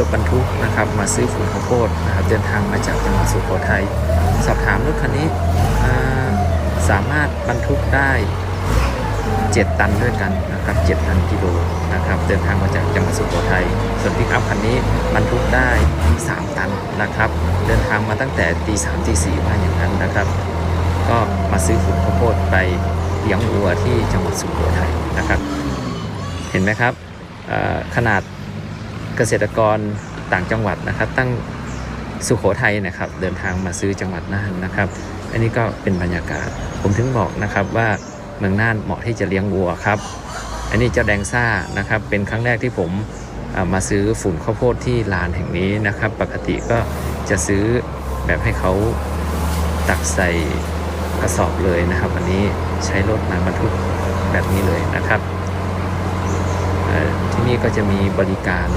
รถบรรทุกนะครับ มาซื้อฝุ่นข้าวโพดนะครับเดินทางมาจากจังหวัดสุโขทัยสอบถามรถคันนี้สามารถบรรทุกได้ 7 ตันด้วยกันนะครับ7ตันกิโลนะครับเดินทางมาจากจังหวัดสุโขทัยส่วนพิกอัพคันนี้บรรทุกได้ 3 ตันนะครับ เดินทางมาตั้งแต่ตีสามตีสี่ว่าอย่างนั้นนะครับ ก็มาซื้อฝุ่นข้าวโพดไปเลี้ยงวัวที่จังหวัดสุโขทัยนะครับ เห็นไหมครับขนาด เกษตรกรต่างจังหวัดนะครับ ตั้งสุโขทัยนะครับ เดินทางมาซื้อจังหวัดน่านนะครับ อันนี้ก็เป็นบรรยากาศ ผมถึงบอกนะครับว่าเมืองน่านเหมาะที่จะเลี้ยงวัวครับ อันนี้เจ้าแดงซ่านะครับ เป็นครั้งแรกที่ผมมาซื้อฝุ่นข้าวโพดที่ลานแห่งนี้นะครับ ปกติก็จะซื้อแบบให้เขาตักใส่กระสอบเลยนะครับอันนี้ใช้รถมาบรรทุกแบบนี้เลยนะครับ ที่นี่ก็จะมีบริการ